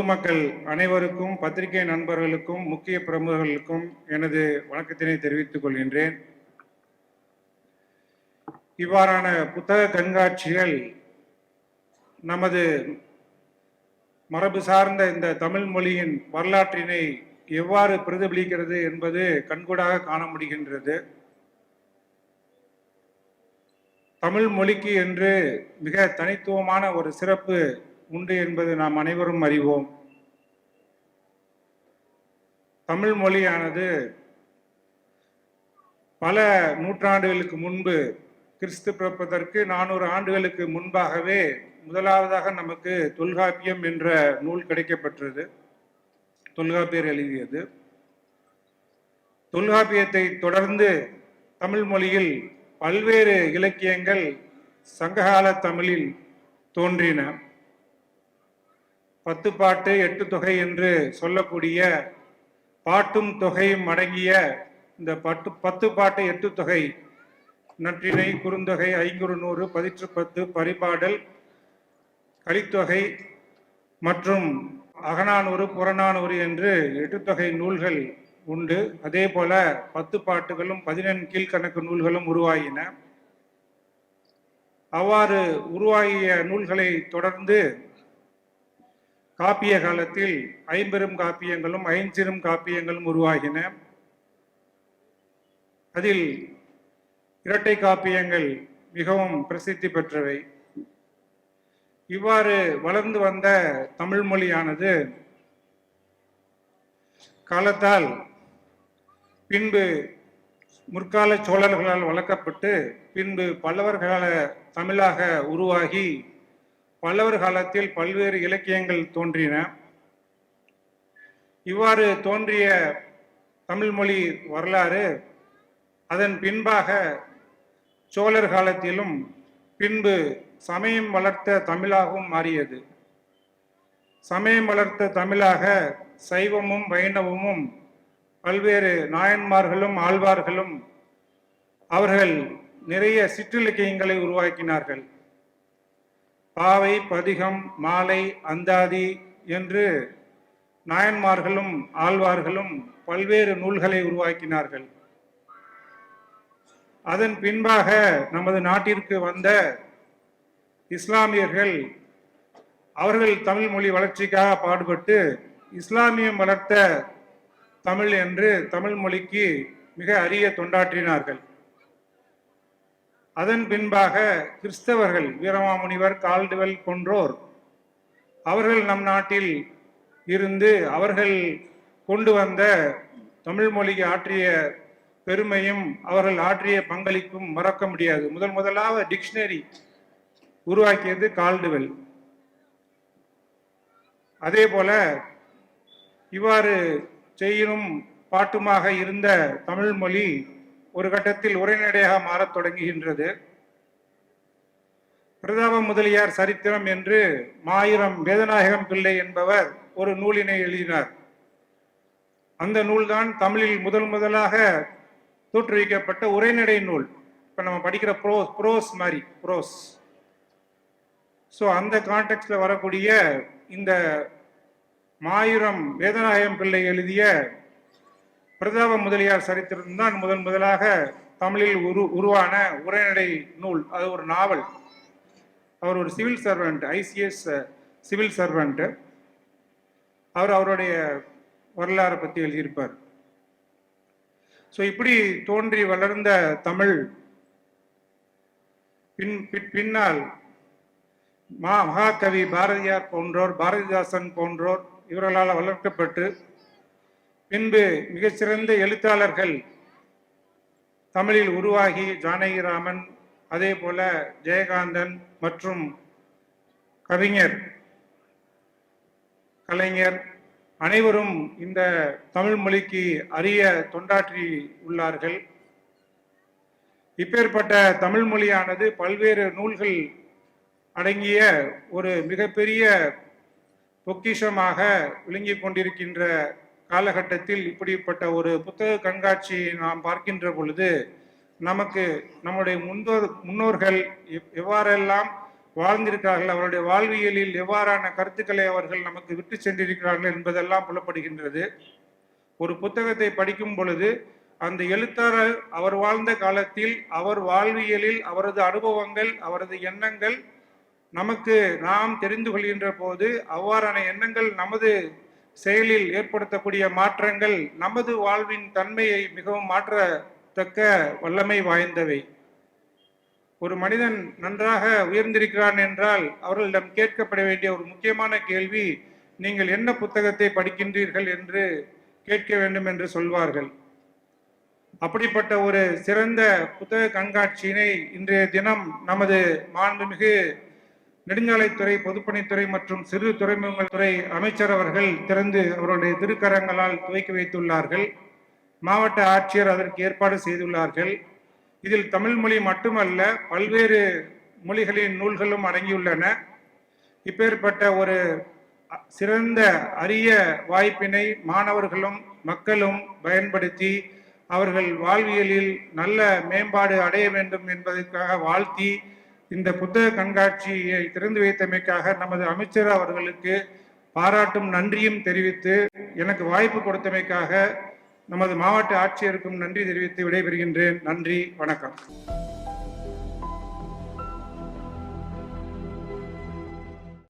பொதுமக்கள் அனைவருக்கும் பத்திரிகை நண்பர்களுக்கும் முக்கிய பிரமுகர்களுக்கும் எனது வணக்கத்தினை தெரிவித்துக் கொள்கின்றேன். இவ்வாறான புத்தக கண்காட்சிகள் நமது மரபு சார்ந்த இந்த தமிழ் மொழியின் வரலாற்றினை எவ்வாறு பிரதிபலிக்கிறது என்பது கண்கூடாக காண முடிகின்றது. தமிழ் மொழிக்கு என்று மிக தனித்துவமான ஒரு சிறப்பு உண்டு என்பது நாம் அனைவரும் அறிவோம். தமிழ் மொழியானது பல நூற்றாண்டுகளுக்கு முன்பு கிறிஸ்து பிறப்பதற்கு நானூறு ஆண்டுகளுக்கு முன்பாகவே முதலாவதாக நமக்கு தொல்காப்பியம் என்ற நூல் கிடைக்கப்பெற்றது. தொல்காப்பியர் எழுதியது. தொல்காப்பியத்தை தொடர்ந்து தமிழ் மொழியில் பல்வேறு இலக்கியங்கள் சங்ககால தமிழில் தோன்றின. பத்து பாட்டு எட்டு தொகை என்று சொல்லக்கூடிய பாட்டும் தொகையும் அடங்கிய இந்த பட்டு பத்து பாட்டு எட்டு தொகை நற்றினை குறுந்தொகை ஐங்குறு நூறு பதிற்று பத்து பரிபாடல் கலித்தொகை மற்றும் அகநானூறு புறநானூறு என்று எட்டுத்தொகை நூல்கள் உண்டு. அதே போல பத்து பாட்டுகளும் பதினெண் கீழ்கணக்கு நூல்களும் உருவாகின. அவ்வாறு உருவாகிய நூல்களை தொடர்ந்து காப்பிய காலத்தில் ஐம்பெரும் காப்பியங்களும் ஐஞ்சிரும் காப்பியங்களும் உருவாகின. அதில் இரட்டை காப்பியங்கள் மிகவும் பிரசித்தி பெற்றவை. இவ்வாறு வளர்ந்து வந்த தமிழ் மொழியானது காலத்தால் பின்பு முற்கால சோழர்களால் வளர்க்கப்பட்டு பின்பு பல்லவர்களால் தமிழாக உருவாகி பல்லவர் காலத்தில் பல்வேறு இலக்கியங்கள் தோன்றின. இவ்வாறு தோன்றிய தமிழ் மொழி வரலாறு அதன் பின்பாக சோழர் காலத்திலும் பின்பு சமயம் வளர்த்த தமிழாகவும் மாறியது. சமயம் வளர்த்த தமிழாக சைவமும் வைணவமும் பல்வேறு நாயன்மார்களும் ஆழ்வார்களும் அவர்கள் நிறைய சிற்றிலக்கியங்களை உருவாக்கினார்கள். பாவை பதிகம் மாலை அந்தாதி என்று நாயன்மார்களும் ஆழ்வார்களும் பல்வேறு நூல்களை உருவாக்கினார்கள். அதன் பின்பாக நமது நாட்டிற்கு வந்த இஸ்லாமியர்கள் அவர்கள் தமிழ் மொழி வளர்ச்சிக்காக பாடுபட்டு இஸ்லாமியம் வளர்த்த தமிழ் என்று தமிழ் மொழிக்கு மிக அரிய தொண்டாற்றினார்கள். அதன் பின்பாக கிறிஸ்தவர்கள் வீரமாமுனிவர் கால்டுவெல் போன்றோர் அவர்கள் நம் நாட்டில் இருந்து அவர்கள் கொண்டு வந்த தமிழ் மொழிக்கு ஆற்றிய பெருமையும் அவர்கள் ஆற்றிய பங்களிப்பும் மறக்க முடியாது. முதல் முதலாக டிக்ஷனரி உருவாக்கியது கால்டுவெல். அதே போல இவ்வாறு செய்யும் பாட்டுமாக இருந்த தமிழ் மொழி ஒரு கட்டத்தில் உரைநடையாக மாறத் தொடங்குகின்றது. பிரதாப முதலியார் சரித்திரம் என்று மாயிரம் வேதநாயகம் பிள்ளை என்பவர் ஒரு நூலினை எழுதினார். அந்த நூல்தான் தமிழில் முதல் முதலாக தோற்றுவிக்கப்பட்ட உரைநடை நூல். இப்போ நம்ம படிக்கிற ப்ரோஸ் ப்ரோஸ் மாதிரி ப்ரோஸ். ஸோ அந்த கான்டெக்ட்ல வரக்கூடிய இந்த மாயுரம் வேதநாயகம் பிள்ளை எழுதிய பிரதாப முதலியார் சரித்திரம் தான் முதன் முதலாக தமிழில் உரு உருவான உரைநடை நூல். அது ஒரு நாவல். அவர் ஒரு civil servant ICS civil servant அவர் அவருடைய வரலாறை பற்றி எழுதியிருப்பார். ஸோ இப்படி தோன்றி வளர்ந்த தமிழ் பின் பின்- பின்னால் மா மகாகவி பாரதியார் போன்றோர் பாரதிதாசன் போன்றோர் இவர்களால் வளர்க்கப்பட்டு பின்பு மிகச்சிறந்த எழுத்தாளர்கள் தமிழில் உருவாகி ஜானகிராமன் அதே போல ஜெயகாந்தன் மற்றும் கவிஞர் கலைஞர் அனைவரும் இந்த தமிழ் மொழிக்கு அரிய தொண்டாற்றி உள்ளார்கள். இப்பேற்பட்ட தமிழ் மொழியானது பல்வேறு நூல்கள் அடங்கிய ஒரு மிகப்பெரிய பொக்கிஷமாக விளங்கி கொண்டிருக்கின்ற காலகட்டத்தில் இப்படிப்பட்ட ஒரு புத்தக கண்காட்சியை நாம் பார்க்கின்ற பொழுது நமக்கு நம்முடைய முன்னோர் முன்னோர்கள் எவ்- எவ்வாறெல்லாம் வாழ்ந்திருக்கிறார்கள் அவருடைய வாழ்வியலில் எவ்வாறான கருத்துக்களை அவர்கள் நமக்கு விட்டு சென்றிருக்கிறார்கள் என்பதெல்லாம் புலப்படுகின்றது. ஒரு புத்தகத்தை படிக்கும் பொழுது அந்த எழுத்தாளர் அவர் வாழ்ந்த காலத்தில் அவர் வாழ்வியலில் அவரது அனுபவங்கள் அவரது எண்ணங்கள் நமக்கு நாம் தெரிந்து கொள்கின்ற போது அவ்வாறான எண்ணங்கள் நமது செயலில் ஏற்படுத்தக்கூடிய மாற்றங்கள் நமது வாழ்வின் தன்மையை மிகவும் மாற்றத்தக்க வல்லமை வாய்ந்தவை. ஒரு மனிதன் நன்றாக உயர்ந்திருக்கிறான் என்றால் அவர்களிடம் கேட்கப்பட வேண்டிய ஒரு முக்கியமான கேள்வி நீங்கள் என்ன புத்தகத்தை படிக்கின்றீர்கள் என்று கேட்க வேண்டும் என்று சொல்வார்கள். அப்படிப்பட்ட ஒரு சிறந்த புத்தக கண்காட்சியினை இன்றைய தினம் நமது மாண்புமிகு நெடுஞ்சாலைத்துறை பொதுப்பணித்துறை மற்றும் சிறு துறைமுகங்கள் துறை அமைச்சர் அவர்கள் திறந்து அவருடைய திருக்கரங்களால் துவக்கி வைத்துள்ளார்கள். மாவட்ட ஆட்சியர் அதற்கு ஏற்பாடு செய்துள்ளார்கள். இதில் தமிழ் மொழி மட்டுமல்ல பல்வேறு மொழிகளின் நூல்களும் அடங்கியுள்ளன. இப்பேற்பட்ட ஒரு சிறந்த அரிய வாய்ப்பினை மாணவர்களும் மக்களும் பயன்படுத்தி அவர்கள் வாழ்வியலில் நல்ல மேம்பாடு அடைய வேண்டும் என்பதற்காக வாழ்த்தி இந்த புத்தக கண்காட்சியை திறந்து வைத்தமைக்காக நமது அமைச்சர் அவர்களுக்கு பாராட்டும் நன்றியும் தெரிவித்து எனக்கு வாய்ப்பு கொடுத்தமைக்காக நமது மாவட்ட ஆட்சியருக்கும் நன்றி தெரிவித்து விடைபெறுகின்றேன். நன்றி வணக்கம்.